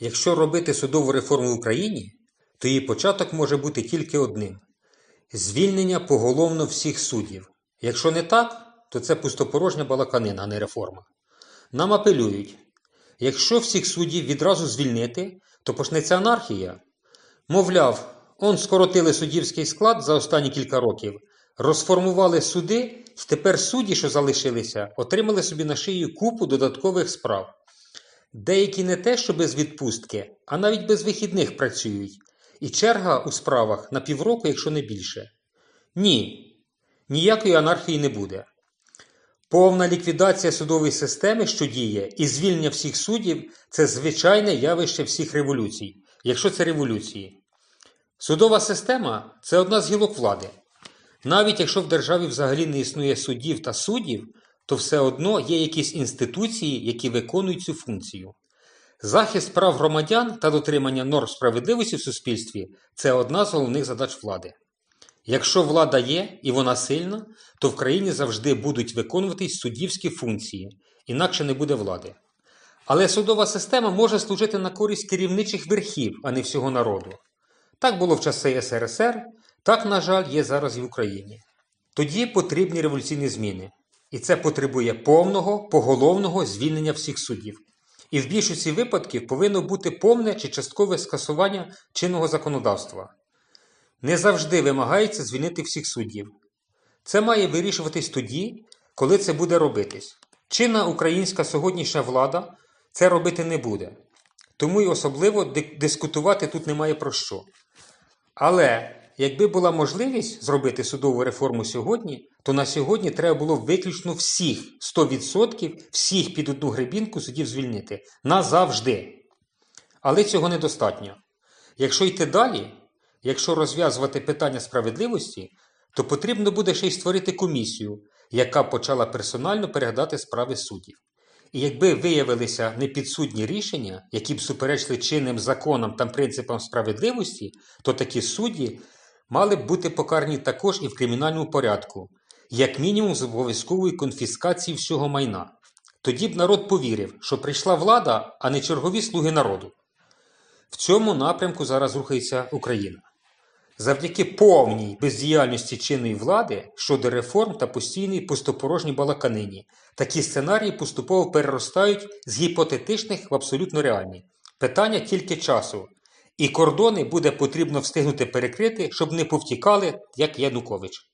Якщо робити судову реформу в Україні, то її початок може бути тільки одним звільнення поголовно всіх суддів. Якщо не так, то це пустопорожня балаканина, а не реформа. Нам апелюють: якщо всіх суддів відразу звільнити, то почнеться анархія. Мовляв, он скоротили суддівський склад за останні кілька років, розформували суди, і тепер судді, що залишилися, отримали собі на шию купу додаткових справ. Деякі не те, що без відпустки, а навіть без вихідних працюють, і черга у справах на півроку, якщо не більше. Ні, ніякої анархії не буде. Повна ліквідація судової системи, що діє, і звільнення всіх суддів це звичайне явище всіх революцій, якщо це революції. Судова система це одна з гілок влади. Навіть якщо в державі взагалі не існує суддів та суддів, то все одно є якісь інституції, які виконують цю функцію. Захист прав громадян та дотримання норм справедливості в суспільстві це одна з головних задач влади. Якщо влада є і вона сильна, то в країні завжди будуть виконуватись суддівські функції, інакше не буде влади. Але судова система може служити на користь керівничих верхів, а не всього народу. Так було в часи СРСР, так, на жаль, є зараз і в Україні. Тоді потрібні революційні зміни, і це потребує повного поголовного звільнення всіх суддів. І в більшості випадків повинно бути повне чи часткове скасування чинного законодавства. Не завжди вимагається звільнити всіх суддів. Це має вирішуватись тоді, коли це буде робитись. Чинна українська сьогоднішня влада це робити не буде. Тому й особливо дискутувати тут немає про що. Але якби була можливість зробити судову реформу сьогодні, то на сьогодні треба було виключно всіх 100% всіх під одну гребінку суддів звільнити назавжди. Але цього недостатньо. Якщо йти далі, якщо розв'язувати питання справедливості, то потрібно буде ще й створити комісію, яка почала персонально переглядати справи суддів. І якби виявилися непідсудні рішення, які б суперечили чинним законам та принципам справедливості, то такі судді мали б бути покарані також і в кримінальному порядку, як мінімум з обов'язковою конфіскацією всього майна. Тоді б народ повірив, що прийшла влада, а не чергові слуги народу. В цьому напрямку зараз рухається Україна. Завдяки повній бездіяльності чинної влади щодо реформ та постійній пустопорожній балаканині, такі сценарії поступово переростають з гіпотетичних в абсолютно реальні. Питання тільки часу. І кордони буде потрібно встигнути перекрити, щоб не повтікали, як Янукович.